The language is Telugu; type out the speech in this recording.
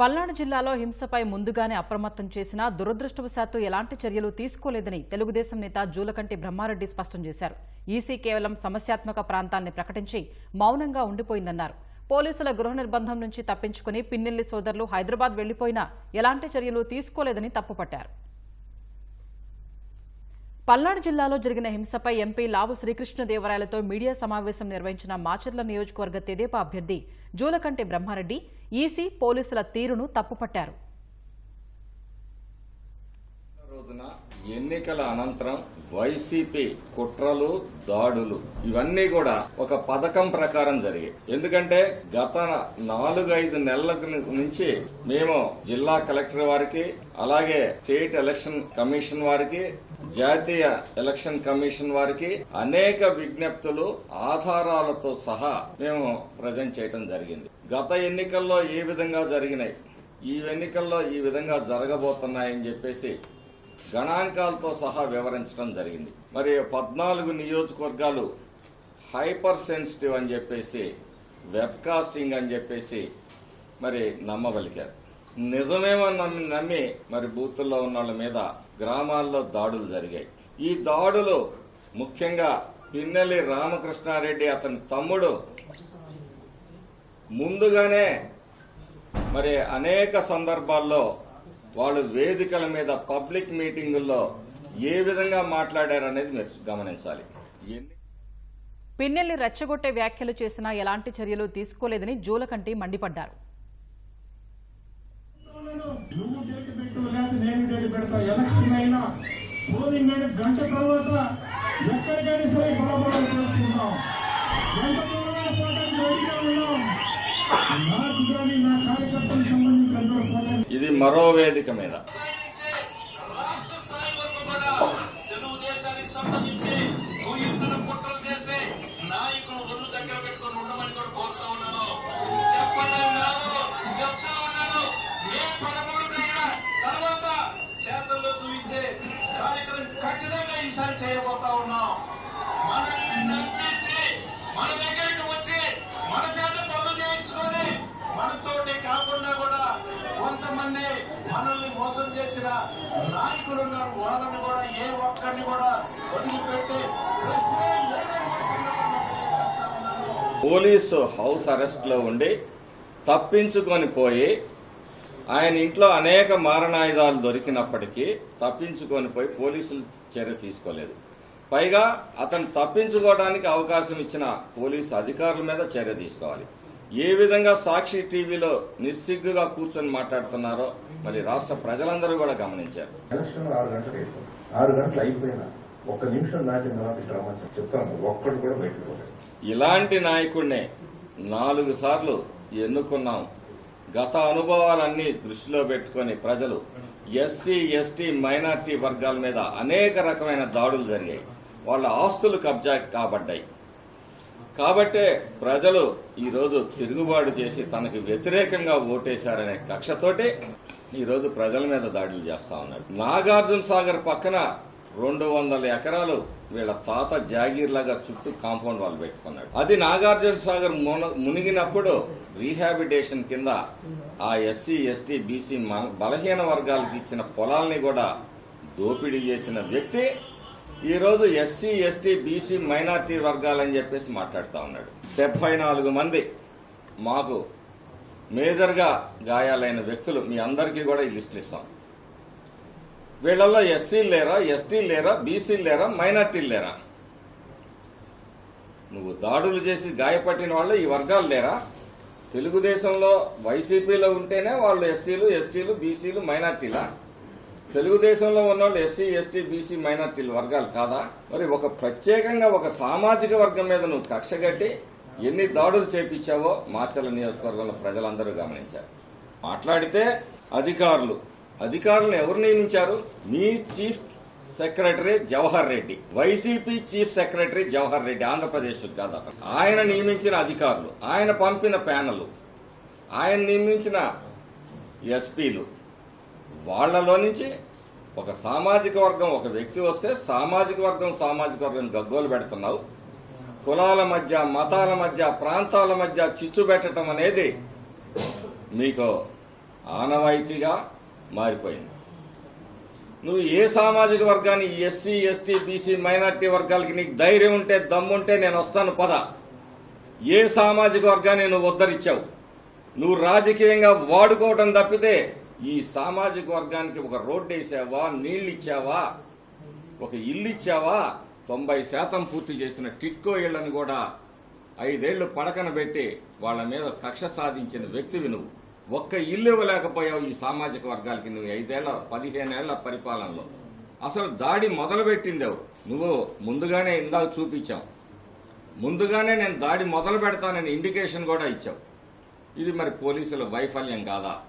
పల్నాడు జిల్లాలో హింసపై ముందుగానే అప్రమత్తం చేసినా దురదృష్టవశాత్తు ఎలాంటి చర్యలు తీసుకోలేదని తెలుగుదేశం నేత జూలకంటి బ్రహ్మారెడ్డి స్పష్టం చేశారు. ఈసీ కేవలం సమస్యాత్మక ప్రాంతాల్ని ప్రకటించి మౌనంగా ఉండిపోయిందన్నారు. పోలీసుల గృహ నిర్బంధం నుంచి తప్పించుకుని పిన్నెల్లి సోదరులు హైదరాబాద్ వెళ్ళిపోయినా ఎలాంటి చర్యలు తీసుకోలేదని తప్పుపట్టారు. పల్నాడు జిల్లాలో జరిగిన హింసపై ఎంపీ లావు శ్రీకృష్ణదేవరాయలతో మీడియా సమావేశం నిర్వహించిన మాచర్ల నియోజకవర్గ తెదేపా అభ్యర్థి జూలకంటి బ్రహ్మారెడ్డి ఈసీ పోలీసుల తీరును తప్పుపట్టారు. రోజున ఎన్నికల అనంతరం వైసీపీ కుట్రలు దాడులు ఇవన్నీ కూడా ఒక పథకం ప్రకారం జరిగాయి. ఎందుకంటే గత నాలుగైదు నెలల నుంచి మేము జిల్లా కలెక్టర్ వారికి అలాగే స్టేట్ ఎలక్షన్ కమిషన్ వారికి జాతీయ ఎలక్షన్ కమిషన్ వారికి అనేక విజ్ఞప్తులు ఆధారాలతో సహా మేము ప్రజెంట్ చేయడం జరిగింది. గత ఎన్నికల్లో ఏ విధంగా జరిగినాయి? ఈ ఎన్నికల్లో ఈ విధంగా జరగబోతున్నాయని చెప్పేసి గణాంకాలతో సహా వివరించడం జరిగింది. మరి పద్నాలుగు నియోజకవర్గాలు హైపర్ సెన్సిటివ్ అని చెప్పేసి వెబ్కాస్టింగ్ అని చెప్పేసి మరి నమ్మబలికారు. నిజమేమో నమ్మి నమ్మి మరి బూతుల్లో ఉన్న వాళ్ళ మీద గ్రామాల్లో దాడులు జరిగాయి. ఈ దాడులు ముఖ్యంగా పిన్నెల్లి రామకృష్ణారెడ్డి అతని తమ్ముడు ముందుగానే మరి అనేక సందర్భాల్లో వాళ్ళు వేదికల మీద పబ్లిక్ మీటింగుల్లో ఏ విధంగా మాట్లాడారనేది మీరు గమనించాలి. పిన్నెల్లి రెచ్చగొట్టే వ్యాఖ్యలు చేసినా ఎలాంటి చర్యలు తీసుకోలేదని జూలకంటి మండిపడ్డారు. నువ్వు డేట్ పెట్టు లేదా నేను డేట్ పెడతా. ఎలక్షన్ అయినా పోలింగ్ అయిన గంట తర్వాత ఎక్కడికైనా సరే ఇది మరో వేదిక మీద. నాయకులు ఒళ్ళు దగ్గర పెట్టుకొని ఉండమని కూడా కోరుతా ఖచ్చితంగా ఈసారి చేయబోతా ఉన్నాం. మనల్ని నమ్మించి మన దగ్గరికి వచ్చి మన చేత పనులు చేయించుకొని మనతోటి కాకుండా కూడా కొంతమంది మనల్ని మోసం చేసిన నాయకులు ఉన్నారు. వాళ్ళని కూడా ఏ ఒక్కరిని కూడా వదిలిపెట్టి పోలీసు హౌస్ అరెస్ట్లో ఉండి తప్పించుకొని పోయి ఆయన ఇంట్లో అనేక మారణాయుధాలు దొరికినప్పటికీ తప్పించుకొని పోయి పోలీసులు చర్య తీసుకోలేదు. పైగా అతను తప్పించుకోవడానికి అవకాశం ఇచ్చిన పోలీసు అధికారుల మీద చర్య తీసుకోవాలి. ఏ విధంగా సాక్షి టీవీలో నిస్సిగ్గుగా కూర్చొని మాట్లాడుతున్నారో మరి రాష్ట్ర ప్రజలందరూ కూడా గమనించారు. ఎలక్షన్ ఆరు గంటలు అయిపోయింది ఆరు గంటలు అయిపోయినా ఒక్క నిమిషం దాటిన తర్వాత ఇక్కడ రమ్మని చెప్తాను ఒక్కడు కూడా బయటకు పోలేదు. ఇలాంటి నాయకుడినే నాలుగు సార్లు ఎన్నుకున్నాం. గత అనుభవాలన్నీ దృష్టిలో పెట్టుకొని ప్రజలు ఎస్సీ ఎస్టీ మైనార్టీ వర్గాల మీద అనేక రకమైన దాడులు జరిగాయి. వాళ్ళ ఆస్తులు కబ్జా కాబడ్డాయి. కాబట్టే ప్రజలు ఈరోజు తిరుగుబాటు చేసి తనకి వ్యతిరేకంగా ఓటేశారనే కక్షతోటి ఈరోజు ప్రజల మీద దాడులు చేస్తా ఉన్నారు. నాగార్జున సాగర్ పక్కన రెండు వందల ఎకరాలు వీళ్ళ తాత జాగీర్లాగా చుట్టూ కాంపౌండ్ వాళ్ళు పెట్టుకున్నాడు. అది నాగార్జున సాగర్ మునిగినప్పుడు రీహాబిటేషన్ కింద ఆ ఎస్సీ ఎస్టీ బీసీ బలహీన వర్గాలకు ఇచ్చిన పొలాల్ని కూడా దోపిడీ చేసిన వ్యక్తి ఈరోజు ఎస్సీ ఎస్టీ బీసీ మైనార్టీ వర్గాలని చెప్పేసి మాట్లాడుతూ ఉన్నాడు. డెబ్బై నాలుగు మంది మాకు మేజర్గా గాయాలైన వ్యక్తులు మీ అందరికీ కూడా ఈ లిస్టులు ఇస్తాం వీళ్ళల్లో ఎస్సీలు లేరా ఎస్టీలు లేరా బీసీలు లేరా మైనార్టీలు లేరా? నువ్వు దాడులు చేసి గాయపట్టిన వాళ్ళు ఈ వర్గాలు లేరా? తెలుగుదేశంలో వైసీపీలో ఉంటేనే వాళ్ళు ఎస్సీలు ఎస్టీలు బీసీలు మైనార్టీలా? తెలుగుదేశంలో ఉన్న వాళ్ళు ఎస్సీ ఎస్టీ బీసీ మైనార్టీలు వర్గాలు కాదా? మరి ఒక ప్రత్యేకంగా ఒక సామాజిక వర్గం మీద నువ్వు కక్షగట్టి ఎన్ని దాడులు చేపించావో మాచర్ల నియోజకవర్గంలో ప్రజలందరూ గమనించారు. మాట్లాడితే అధికారులు అధికారులను ఎవరు నియమించారు? మీ chief secretary Jawahar Reddy. YCP chief secretary Jawahar Reddy Andhra Pradesh కాదు అతను ఆయన నియమించిన అధికారులు ఆయన పంపిన ప్యానల్ ఆయన నియమించిన ఎస్పీలు. వాళ్ళలో నుంచి ఒక సామాజిక వర్గం ఒక వ్యక్తి వస్తే సామాజిక వర్గం సామాజిక వర్గం గగ్గోలు పెడుతున్నావు. కులాల మధ్య మతాల మధ్య ప్రాంతాల మధ్య చిచ్చు పెట్టడం అనేది మీకు ఆనవాయితీగా మారిపోయింది. నువ్వు ఏ సామాజిక వర్గాన్ని ఎస్సీ ఎస్టీ బీసీ మైనార్టీ వర్గాలకి నీకు ధైర్యం ఉంటే దమ్ముంటే నేను వస్తాను పద. ఏ సామాజిక వర్గాన్ని నువ్వు ఉద్ధరించావు? నువ్వు రాజకీయంగా వాడుకోవడం తప్పితే ఈ సామాజిక వర్గానికి ఒక రోడ్డు వేసావా నీళ్ళు ఇచ్చావా? ఒక ఇల్లు ఇచ్చావా? తొంభై శాతం పూర్తి చేసిన టిట్కో ఇళ్ళను కూడా ఐదేళ్ళు పడకన పెట్టి వాళ్ళ మీద కక్ష సాధించిన వ్యక్తివి నువ్వు. ఒక్క ఇల్లు ఇవ్వలేకపోయావు ఈ సామాజిక వర్గాలకి నువ్వు ఐదేళ్ళ పదిహేనేళ్ళ పరిపాలనలో. అసలు దాడి మొదలుపెట్టింది ఎవరు? నువ్వు ముందుగానే ఇందాక చూపించావు. ముందుగానే నేను దాడి మొదలు పెడతానని ఇండికేషన్ కూడా ఇచ్చావు. ఇది మరి పోలీసుల వైఫల్యం కాదా?